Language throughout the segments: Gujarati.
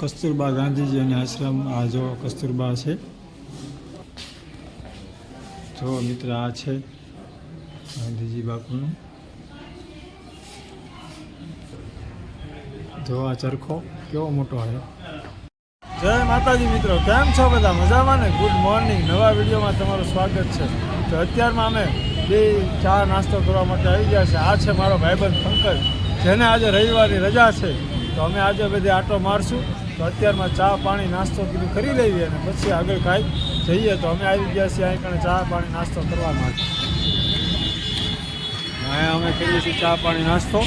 કસ્તુરબા ગાંધીજી અને આશ્રમ, આ જો કસ્તુરબા છે. જો મિત્ર આ છે ગાંધીજી બાપુનું. જો આ ચરખો કેવો મોટો છે જય માતાજી મિત્રો, કેમ છો બધા? મજામાં ને? ગુડ મોર્નિંગ નવા વિડીયોમાં તમારું સ્વાગત છે. તો અત્યારમાં અમે બે ચા નાસ્તો કરવા માટે આવી ગયા છે. આ છે મારો ભાઈબંધ પંકજ, જેને આજે રવિવારની રજા છે. તો અમે આજે બધી આટો મારશું. તો અત્યારમાં ચા પાણી નાસ્તો કીધું કરી લઈએ અને પછી આગળ કાંઈ જઈએ તો અમે આવી ગયા છીએ અહીં કણે ચા પાણી નાસ્તો કરવા માટે. અહીંયા અમે કરીએ છીએ ચા પાણી નાસ્તો.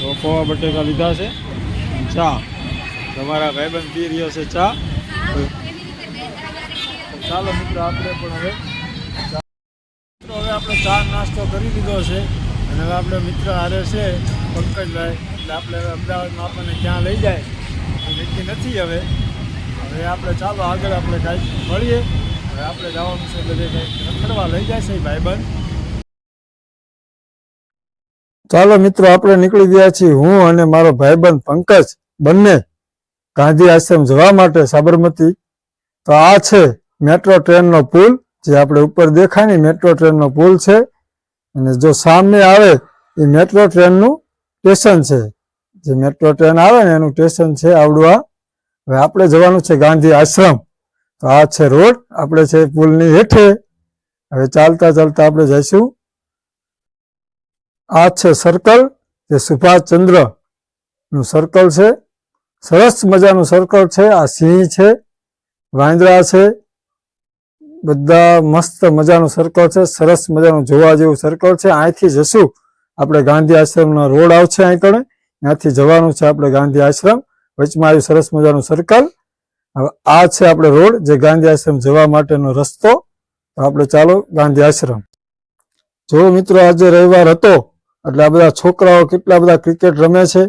તો પૌવા બટેકા લીધા છે. ચા. તમારા ભાઈબંધ પી રહ્યો છે ચા. ચાલો મિત્રો, આપણે પણ હવે મિત્રો, હવે આપણે ચા નાસ્તો કરી લીધો છે. અને હવે આપણે મિત્ર હારે છે, પંકજભાઈ. એટલે આપણે હવે અમદાવાદમાં આપણને ક્યાં લઈ જાય? નક્કી નથી હવે. હવે આપણે ચાલો આગળ આપણે કાંઈક મળીએ. હવે આપણે જવાનું છે બધે કંઈક રખડવા. લઈ જાય છે ભાઈબંધ. ચાલો મિત્રો, આપણે નીકળી ગયા છીએ હું અને મારો ભાઈબંધ પંકજ, બંને ગાંધી આશ્રમ જવા માટે સાબરમતી. તો આ છે મેટ્રો ટ્રેનનો પુલ, જે આપણે ઉપર દેખાય ને મેટ્રો ટ્રેનનો પુલ છે. અને જો સામે આવે એ મેટ્રો ટ્રેનનું સ્ટેશન છે. જે મેટ્રો ટ્રેન આવે ને, એનું સ્ટેશન છે આવડવા હવે આપણે જવાનું છે ગાંધી આશ્રમ. તો આ છે રોડ, આપણે છે પુલની હેઠે. હવે ચાલતા ચાલતા આપણે જઈશું. આ છે સર્કલ જે સુભાષચંદ્રનું સર્કલ છે. સરસ મજાનું સર્કલ છે, આ સિંહ છે, વાંદરા છે. બધા મસ્ત મજાનું સર્કલ છે, સરસ મજાનું જોવા જેવું સર્કલ છે. અહીંથી જશું. આપણે ગાંધી આશ્રમનો રોડ આવશે અહીં કણે. ત્યાંથી જવાનું છે આપણે ગાંધી આશ્રમ. વચમાં આવ્યું સરસ મજાનું સર્કલ હવે આ છે આપણે રોડ, જે ગાંધી આશ્રમ જવા માટેનો રસ્તો. તો આપણે ચાલો ગાંધી આશ્રમ. જો મિત્રો આજે રવિવાર હતો, એટલે આ બધા છોકરાઓ કેટલા બધા ક્રિકેટ રમે છે,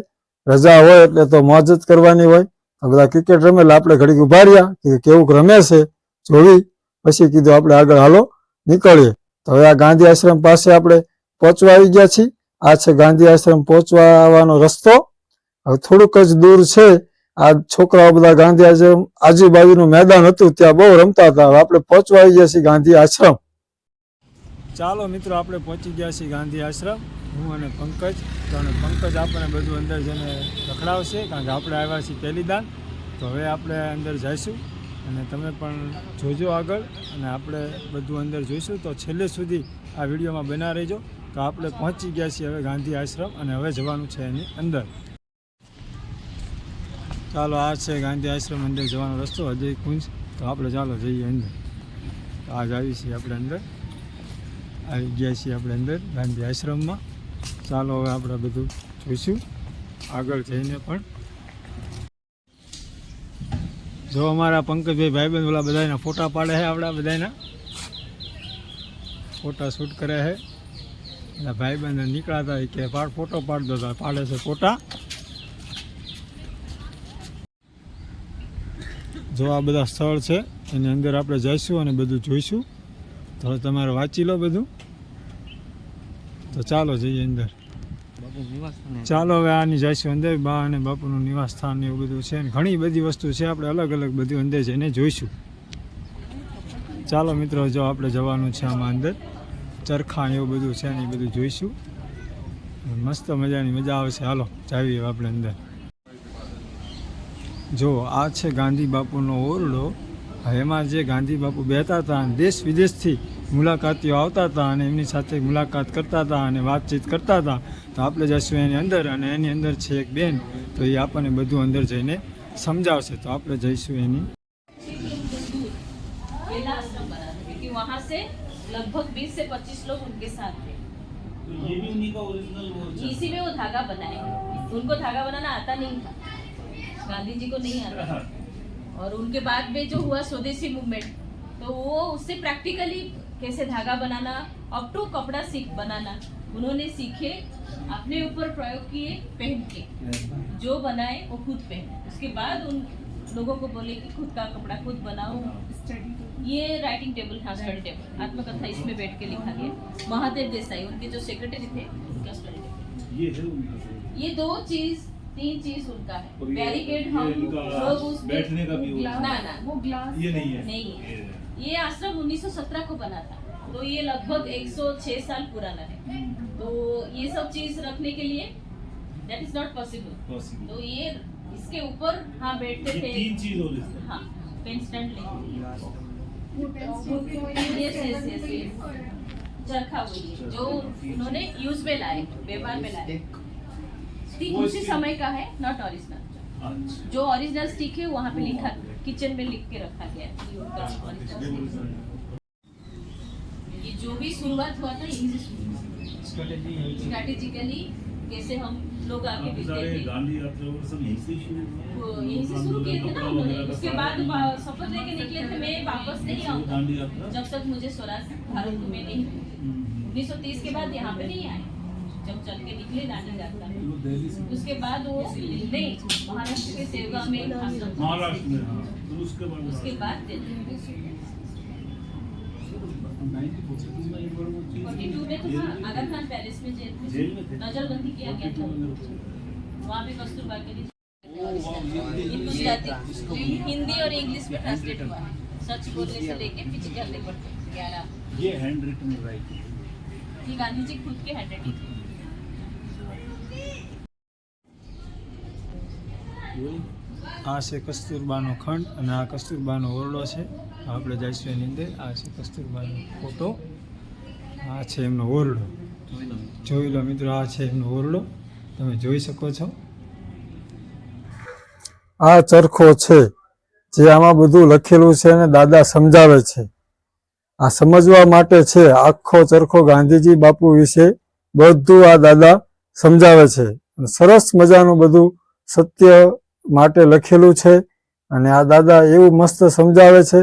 રજા હોય એટલે તો મોજ જ કરવાની હોય. આ બધા ક્રિકેટ રમે એટલે આપણે ઘડીક ઊભા કે કેવું રમે છે, જોવી. પછી કીધું આપણે આગળ હાલો, નીકળીએ. તો હવે આ ગાંધી આશ્રમ પાસે આપણે પહોંચવા આવી ગયા છીએ. આ છે ગાંધી આશ્રમ પહોંચવા આવવાનો રસ્તો. હવે થોડુંક જ દૂર છે. આ છોકરાઓ બધા ગાંધી આશ્રમ આજુબાજુનું મેદાન હતું, ત્યાં બહુ રમતા હતા. આપણે પહોંચવા ગયા છીએ ગાંધી આશ્રમ. ચાલો મિત્રો, આપણે પહોંચી ગયા છીએ ગાંધી આશ્રમ. હું અને પંકજ, તો અને પંકજ આપણને બધું અંદર જઈને રખડાવશે, કારણ કે આપણે આવ્યા છીએ પહેલી દાન તો હવે આપણે અંદર જઈશું અને તમે પણ જોજો આગળ અને આપણે બધું અંદર જોઈશું. તો છેલ્લે સુધી આ વિડીયોમાં બના રહેજો. તો આપણે પહોંચી ગયા છીએ હવે ગાંધી આશ્રમ અને હવે જવાનું છે એની અંદર. ચાલો, આ છે ગાંધી આશ્રમ અંદર જવાનો રસ્તો, અજય કુંજ. તો આપણે ચાલો જઈએ અંદર. તો આજ આવી છીએ આપણે અંદર. આવી ગયા છીએ આપણે અંદર ગાંધી આશ્રમમાં. ચાલો, હવે આપણે બધું જોઈશું. આગળ જઈને પણ. જો અમારા પંકજભાઈ ભાઈબંધ ઓલા બધાના ફોટા પાડે છે આપણા બધાના ફોટા શૂટ કરે છે. એટલે ભાઈ ભાઈબંધ નીકળાતા કે પાડ ફોટો પાડતો હતા પાડે છે ફોટા. જો આ બધા સ્થળ છે એની અંદર આપણે જઈશું અને બધું જોઈશું. તો તમારે વાંચી લો બધું. તો ચાલો જઈએ અંદર. ચાલો હવે આની જઈશું અંદર. બા અને બાપુનું નિવાસ સ્થાન ને એવું બધું છે ઘણી બધી વસ્તુ છે. આપણે અલગ અલગ બધું અંદર જઈને જોઈશું. ચાલો મિત્રો જો આપણે જવાનું છે આમાં અંદર. ચરખા એવું બધું છે ને એ બધું જોઈશું. મસ્ત મજાની મજા આવશે. હાલો જાવીએ આપણે અંદર. જો, આ છે ગાંધી બાપુનો ઓરડો. એમાં જે ગાંધી બાપુ બેઠા હતા અને દેશ વિદેશથી મુલાકાતીઓ આવતા હતા અને એમની સાથે મુલાકાત કરતા હતા અને વાતચીત કરતા હતા, તો આપણે જઈશું એની અંદર અને એની અંદર છે એક બેન, તો એ આપણને બધું અંદર જઈને સમજાવશે. તો આપણે જઈશું એની. लगभग 20 से 25 लोग उनके साथ थे। तो ये भी उन्हीं का ओरिजिनल वो इसी में वो धागा बनाए। उनको धागा बनाना आता नहीं था। गांधी जी को नहीं आता था। और उनके बाद में जो हुआ स्वदेशी मूवमेंट तो वो उससे प्रैक्टिकली कैसे धागा बनाना अप टू कपड़ा सीख बनाना उन्होंने सीखे अपने ऊपर प्रयोग किए पहन के। जो बनाए वो खुद पहने। उसके बाद उन लोगों को बोले कि खुद का कपड़ा खुद बनाओ ये राइटिंग टेबल हाँ स्टडी टेबल आत्मकथा इसमें बैठ के लिखा गया। महादेव देसाई उनके जो सेक्रेटरी थे उनका स्टडी टेबल ये है उनका ये दो चीज़ तीन चीज़ उनका है। बैरिकेड हम लोग उसमें बैठने का भी वो ना ना। वो ग्लास। ये नहीं है। नहीं है। ये- ये आश्रम 1917 को बना था। तो ये लगभग 106 साल पुराना है। तो ये सब चीज़ रखने के लिए दैट इज़ नॉट पॉसिबल तो ये इसके ऊपर हाँ बैठते थे। तीन चीज़ और इसमें हाँ पेन स्टैंड. चरखा वही है जो उन्होंने यूज़ में लाए व्यवहार में लाए। स्टिक उसी समय का है नॉट ओरिजिनल अच्छा। जो ओरिजिनल स्टिक है वहाँ पे लिखा किचन में लिख के रखा गया stick। ये जो भी शुरुआत हुआ था यहीं से स्ट्रेटेजिकली कैसे हम लोग आगे गांधी यहीं से शुरू किए थे ना उन्होंने। उसके बाद शपथ लेके निकले थे। मैं वापस नहीं आऊँगा जब तक मुझे स्वराज भारत में नहीं हम्म। उन्नीस सौ तीस के बाद यहाँ पे नहीं आए। जब चल के निकले दांडी यात्रा उसके बाद वो नहीं महाराष्ट्र के सेवगा में महाराष्ट्र में हाँ। उसके बाद उसके बाद नजरबंदी किया गया था वहाँ पे कस्तूरबा के लिए ये गुजराती हिंदी और इंग्लिश में ट्रांसलेट हुआ है सच बोलने से लेके पीछे करने पड़ते ग्यारह ये हैंड रिटन राइट ये गांधी जी खुद के हैंड राइटिंग थे આ છે કસ્તુરબાનો ખંડ અને આ કસ્તુરબાનો ઓરડો છે આપણે જઈશું એની અંદર. આ છે કસ્તુરબાનો ફોટો. આ છે એમનો ઓરડો. જોઈ લો મિત્રો, આ છે એમનો ઓરડો. તમે જોઈ શકો છો. આ ચરખો છે, જે આમાં બધું લખેલું છે અને દાદા સમજાવે છે. આ સમજવા માટે છે, આખો ચરખો ગાંધીજી બાપુ વિશે બધું આ દાદા સમજાવે છે. સરસ મજાનું બધું સત્ય માટે લખેલું છે. અને આ દાદા એવું મસ્ત સમજાવે છે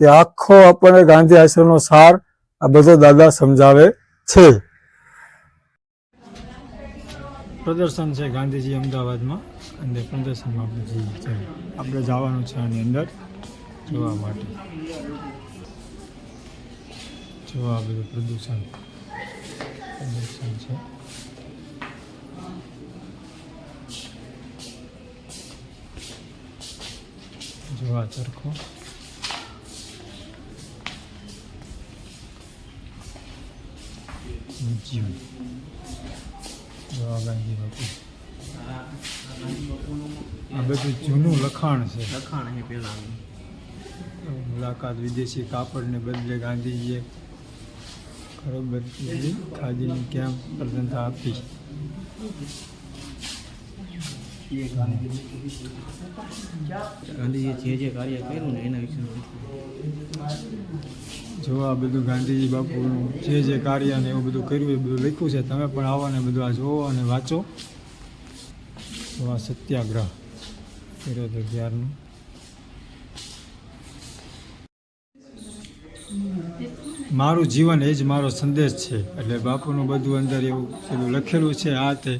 કે આખો આપણને ગાંધી આશ્રમનો સાર આ બધો દાદા સમજાવે છે. પ્રદર્શન છે ગાંધીજી અમદાવાદમાં અને પ્રદર્શનમાં આપણે જવાનું છે આની અંદર જોવા માટે. જોવા બધું પ્રદૂષણ. પ્રદૂષણ છે. જોવા ચરખો. મ્યુઝિયમ જોવા ગાંધી બાપુ. આ બધું જૂનું લખાણ છે. લખાણ છે પેલા મુલાકાત વિદેશી કાપડને બદલે ગાંધીજીએ ખરોબર કીધી ખાદીની કેમ પ્રધાનતા આપી. ગાંધીજીએ જે જે કાર્ય કર્યું ને એના વિશે જો આ બધું ગાંધીજી બાપુનું જે જે કાર્ય ને એવું બધું કર્યું, એ બધું લખ્યું છે, તમે પણ આવો ને બધું આ જોવો અને વાંચો. તો આ સત્યાગ્રહ કર્યો હતો મારું જીવન એ જ મારો સંદેશ છે. એટલે બાપુનું બધું અંદર એવું પેલું લખેલું છે, આ તે.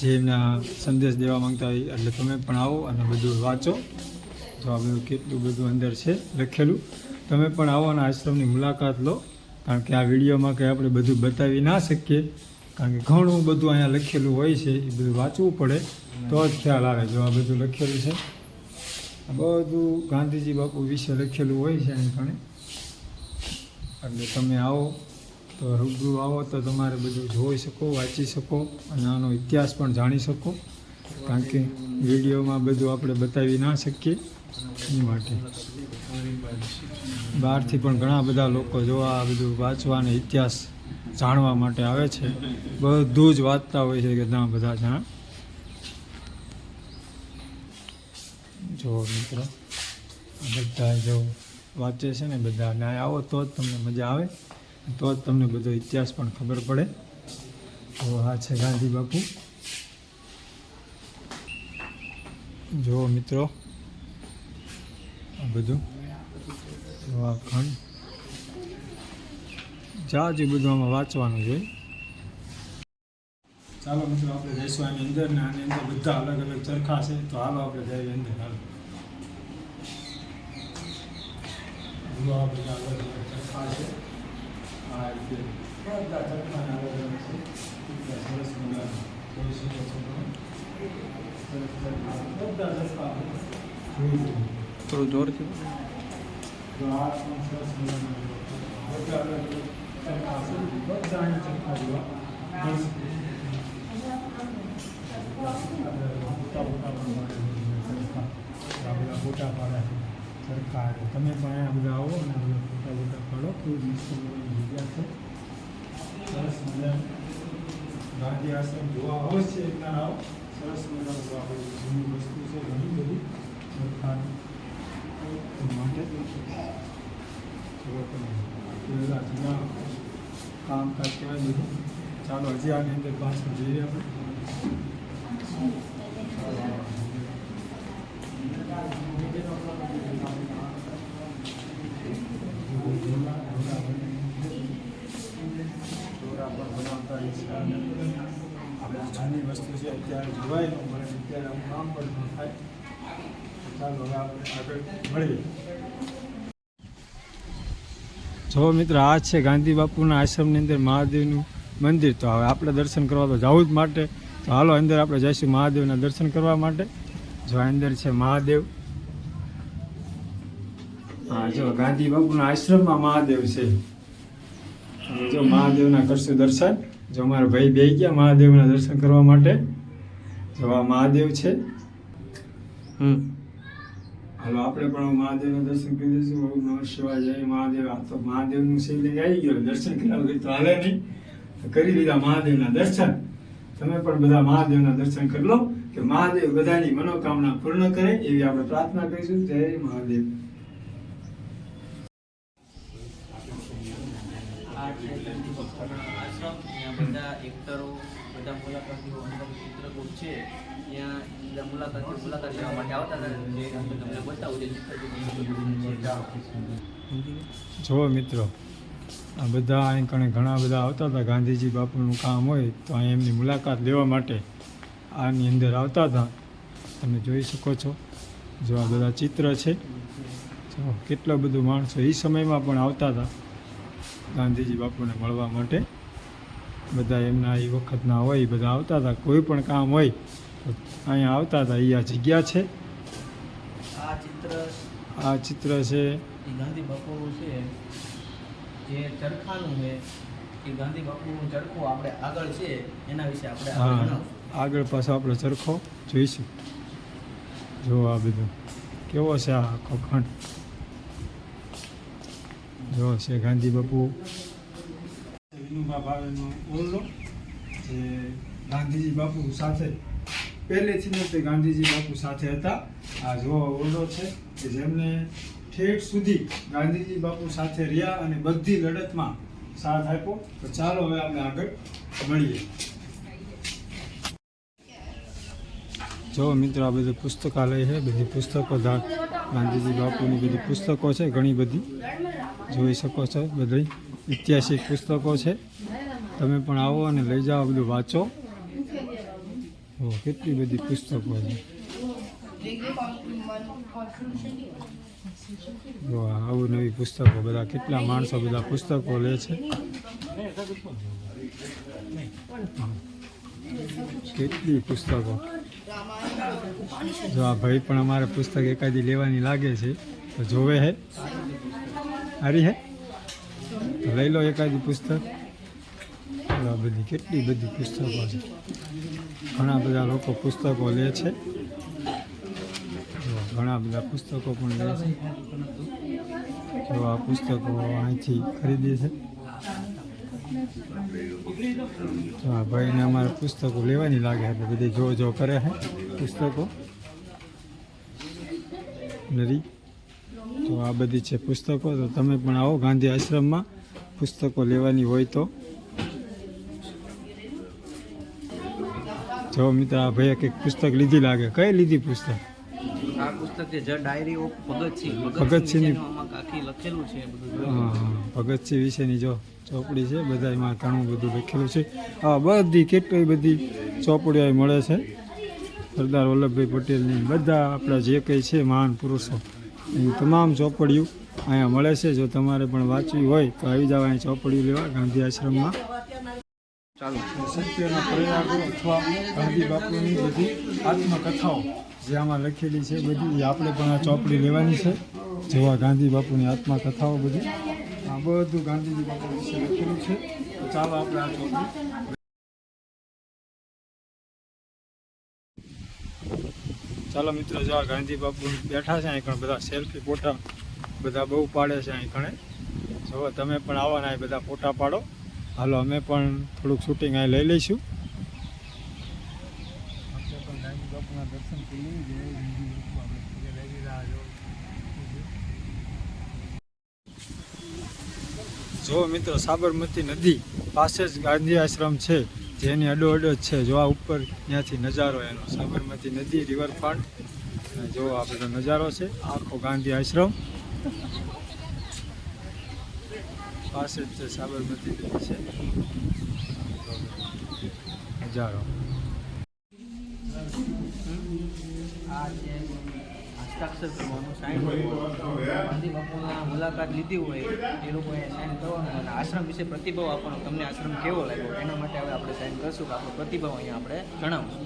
જે એમના સંદેશ દેવા માંગતા હોય એટલે તમે પણ આવો અને બધું વાંચો. તો આ બધું કેટલું બધું અંદર છે લખેલું. તમે પણ આવો અને આશ્રમની મુલાકાત લો. કારણ કે આ વિડીયોમાં કંઈ આપણે બધું બતાવી ના શકીએ. કારણ કે ઘણું બધું અહીંયા લખેલું હોય છે, એ બધું વાંચવું પડે. તો જ ખ્યાલ આવે જો આ બધું લખેલું છે. બધું ગાંધીજી બાપુ વિશે લખેલું હોય છે એને પણ એટલે તમે આવો. તો રૂબરૂ આવો તો તમારે બધું જોઈ શકો, વાંચી શકો અને આનો ઇતિહાસ પણ જાણી શકો. કારણ કે વિડીયોમાં બધું આપણે બતાવી ના શકીએ. એ માટે. બહારથી પણ ઘણા બધા લોકો જોવા બધું વાંચવા અને ઇતિહાસ જાણવા માટે આવે છે. બધું જ વાંચતા હોય છે કે ઘણા બધા જાણ. જો મિત્રો બધા જો વાંચે છે ને, બધા ન્યાય આવો તો જ તમને મજા આવે. તો જ તમને બધો ઇતિહાસ પણ ખબર પડે. તો આ છે ગાંધી બાપુ. જુઓ મિત્રો, આ બધું. જો આ ખંડ. જાજુ બધું આમાં વાંચવાનું છે. ચાલો મિત્રો, આપણે જઈશું આની અંદર ને આની અંદર બધા અલગ અલગ ચરખા છે. તો હાલો આપણે જઈએ અંદર હાલો. બધા અલગ અલગ ચરખા છે. આ રીતે બધા ચરખાના અલગ અલગ છે કેટલા સરસ મજાના જોઈ શકો છો તમે બધા રસ્તા જોઈ શકો. થોડું જોરથી જો આ પણ સરસ મજાનું છે. બધા અલગ અલગ ચરખા છે. બધા અહીં ચરખા જોવા મળશે. મોટા મોટા પ્રમાણે ચરખા. આ બધા ફોટા પાડે છે. ચરખા છે. તમે પણ અહીંયા બધા આવો અને બધા ફોટા ફોટા પાડો કેવી મસ્ત મજાની છે સરસ મજા ગાંધી આશ્રમ જોવા અવશ્ય એકવાર આવો સરસ મજાનું જોવા મળે. જૂની વસ્તુ છે ઘણી બધી માટે. પેલા જૂના કામકાજ કહેવાય બધું ચાલો હજી આની અંદર પાછળ જઈએ આપણે દોરા પણ બનાવતા હોય છે. આપણે જૂની વસ્તુ છે અત્યારે જોવાય ન મળે અત્યારે આવું કામ પણ ન થાય ચાલો હવે આપણે આગળ મળીએ જો મિત્ર, આ છે ગાંધી બાપુના આશ્રમની અંદર મહાદેવનું મંદિર. તો હવે આપણે દર્શન કરવા તો જવું જ માટે. તો હાલો, અંદર આપણે જઈશું મહાદેવના દર્શન કરવા માટે. જો અંદર છે મહાદેવ. હા, જો ગાંધી બાપુના આશ્રમમાં મહાદેવ છે. જો મહાદેવના કરશું દર્શન. જો અમારા ભાઈ બે ગયા મહાદેવના દર્શન કરવા માટે જો આ મહાદેવ છે. હમ. હાલો આપણે પણ મહાદેવના દર્શન કરી દઈશું. બહુ નમ શિવાય જય મહાદેવ. આ તો મહાદેવનું શિવલિંગ આવી ગયું દર્શન કર્યા વગર તો હાલે નહીં. કરી દીધા મહાદેવના દર્શન. તમે પણ બધા મહાદેવના દર્શન કરી લો કે મહાદેવ બધાની મનોકામના પૂર્ણ કરે એવી આપણે પ્રાર્થના કરીશું. જય મહાદેવ. આ બધા એક્ટરો, બધા મુલાકાતીઓ અંદર ચિત્રકૂટ છે, ત્યાં બધા મુલાકાત લેવા માટે આવતા હતા. જે તમને બતાવું, જે જુઓ મિત્રો, આ બધા અહીં કણે ઘણા બધા આવતા હતા. ગાંધીજી બાપુનું કામ હોય તો અહીં એમની મુલાકાત લેવા માટે આની અંદર આવતા હતા. તમે જોઈ શકો છો, જો આ બધા ચિત્ર છે, જો કેટલા બધું માણસો એ સમયમાં પણ આવતા હતા ગાંધીજી બાપુને મળવા માટે. બધા એમના એ વખતના હોય બધા આવતા હતા. કોઈ પણ કામ હોય તો અહીંયા આવતા હતા. એ આ જગ્યા છે. આ ચિત્ર છે. ગાંધી બાપુનું છે. જે ચરખાનું છે. એ ગાંધી બાપુનું ચરખો આપણે આગળ છે. એના વિશે આપણે હા. આગળ પાછો આપણે ચરખો જોઈશું. જો આ બધું. કેવો છે આ આખો ખંડ? જો છે ગાંધી બાપુ. વિનોબા ભાવેનો ઓરડો, જે ગાંધીજી બાપુ સાથે, પહેલેથી જ તે ગાંધીજી બાપુ સાથે હતા. આ જો ઓરડો છે કે જેમને ઠેઠ સુધી ગાંધીજી બાપુ સાથે રહ્યા અને બધી લડતમાં સાથ આપ્યો. તો ચાલો હવે આપણે આગળ મળીએ. જો મિત્રો, આ બધું પુસ્તકાલય છે, બધી પુસ્તકો ગાંધીજી બાપુની બધી પુસ્તકો છે, ઘણી બધી. જોઈ શકો છો બધી. ઐતિહાસિક પુસ્તકો છે. તમે પણ આવો અને લઈ જાઓ બધું વાંચો. ઓ, કેટલી બધી પુસ્તકો છે. આવું નવી પુસ્તકો બધા. કેટલા માણસો બધા પુસ્તકો લે છે. કેટલી પુસ્તકો. જો આ ભાઈ પણ અમારે પુસ્તક એકાદી લેવાની લાગે છે, તો જોવે હે. હારી હે? લઈ લો એકાદી પુસ્તક. આ બધી, કેટલી બધી પુસ્તકો છે. ઘણા બધા લોકો પુસ્તકો લે છે. ઘણા બધા પુસ્તકો પણ લે છે. જો આ પુસ્તકો અહીંથી ખરીદી છે. તો આ ભાઈને અમારે પુસ્તકો લેવાની લાગે એટલે બધી જો જો કરે છે પુસ્તકો. નરી. તો આ બધી છે પુસ્તકો. તો તમે પણ આવો ગાંધી આશ્રમમાં. પુસ્તકો લેવાની હોય તો? જો મિત્ર આ ભાઈએ કંઈક પુસ્તક લીધી લાગે. કઈ લીધી પુસ્તક? આ પુસ્તક જે ડાયરી ઓફ ભગતસિંહ. ભગતસિંહની- આખી લખેલું છે બધું ભગતસિંહ વિશેની જો ચોપડી છે બધામાં ઘણું બધું લખેલું છે. આ બધી કેટલી બધી ચોપડીઓ મળે છે? સરદાર વલ્લભભાઈ પટેલની બધા આપણા જે કંઈ છે મહાન પુરુષો. એની તમામ ચોપડીઓ અહીંયા મળે છે. જો તમારે પણ વાંચવી હોય તો આવી જાવ અહીં ચોપડીઓ લેવા ગાંધી આશ્રમમાં. ચાલો. સત્યના પ્રયાગો અથવા ગાંધી બાપુની બધી આત્મકથાઓ જે આમાં લખેલી છે બધી એ આપણે પણ આ ચોપડી લેવાની છે. જેવા ગાંધી બાપુની આત્મકથાઓ બધી. આ બધું ગાંધીજી બાપુ વિશે લખેલું છે. ચાલો આપણે આ ચોપડી ચાલો મિત્રો જો ગાંધી બાપુ બેઠા છે અહીં બધા સેલ્ફી ફોટા બધા બહુ પાડે છે અહીં ઘણે. જો તમે પણ આવવાના અહીં બધા ફોટા પાડો. હાલો અમે પણ થોડુંક શૂટિંગ અહીં લઈ લઈશું. આપણે પણ ગાંધી બાપુના દર્શન કરી લઈએ જો મિત્રો સાબરમતી નદી પાસે જ ગાંધી આશ્રમ છે. જેની અડો અડો જ છે. જો આ ઉપર ત્યાંથી નજારો એનો, સાબરમતી નદી રિવરફ્રન્ટ અને જો આ બધો નજારો છે, આખો ગાંધી આશ્રમ. પાસે જ છે સાબરમતી નદી છે. નજારો. હસ્તાક્ષર કરવાનું, સાઈન ગાંધી બાપુના મુલાકાત લીધી હોય, એ લોકોએ સાઈન કરવાનું અને આશ્રમ વિશે પ્રતિભાવ આપવાનો. તમને આશ્રમ કેવો લાગ્યો? એના માટે હવે આપણે સાઈન કરશું કે આપણો પ્રતિભાવ અહીંયા આપણે જણાવશું.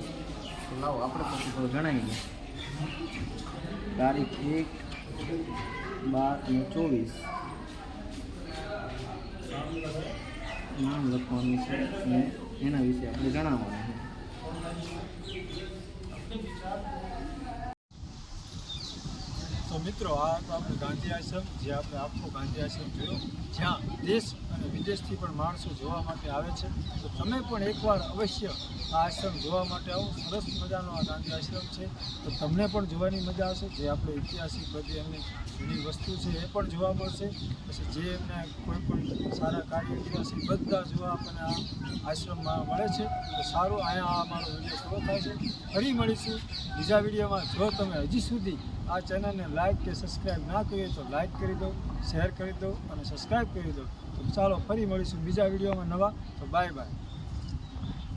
લાવો, આપણે પ્રતિભાવ જણાવી દઈએ. તારીખ એક બાર અને ચોવીસ. નામ લખવાનું છે અને એના વિશે આપણે જણાવવાનું છે. તો મિત્રો, આ તો આપણે ગાંધી આશ્રમ, જે આપણે આખો ગાંધી આશ્રમ જોયો, જ્યાં દેશ અને વિદેશથી પણ માણસો જોવા માટે આવે છે. તો તમે પણ એકવાર અવશ્ય આ આશ્રમ જોવા માટે આવો. સરસ મજાનો આ ગાંધી આશ્રમ છે. તો તમને પણ જોવાની મજા આવશે. જે આપણે ઐતિહાસિક બધી એમની જૂની વસ્તુ છે એ પણ જોવા મળશે. પછી જે એમને કોઈ પણ સારા કાર્ય ઐતિહાસિક બધા જોવા આપણને આ આશ્રમમાં મળે છે. તો સારું, અહીંયા આ અમારો વીડિયો પૂરો થાય છે. ફરી મળીશું. બીજા વિડીયોમાં જો તમે હજી સુધી આ ચેનલને લાઇક કે સબસ્ક્રાઈબ ના કરીએ તો લાઇક કરી દો શેર કરી દો અને સબસ્ક્રાઈબ કરી દો. તો ચાલો ફરી મળીશું બીજા વિડીયોમાં નવા. તો બાય બાય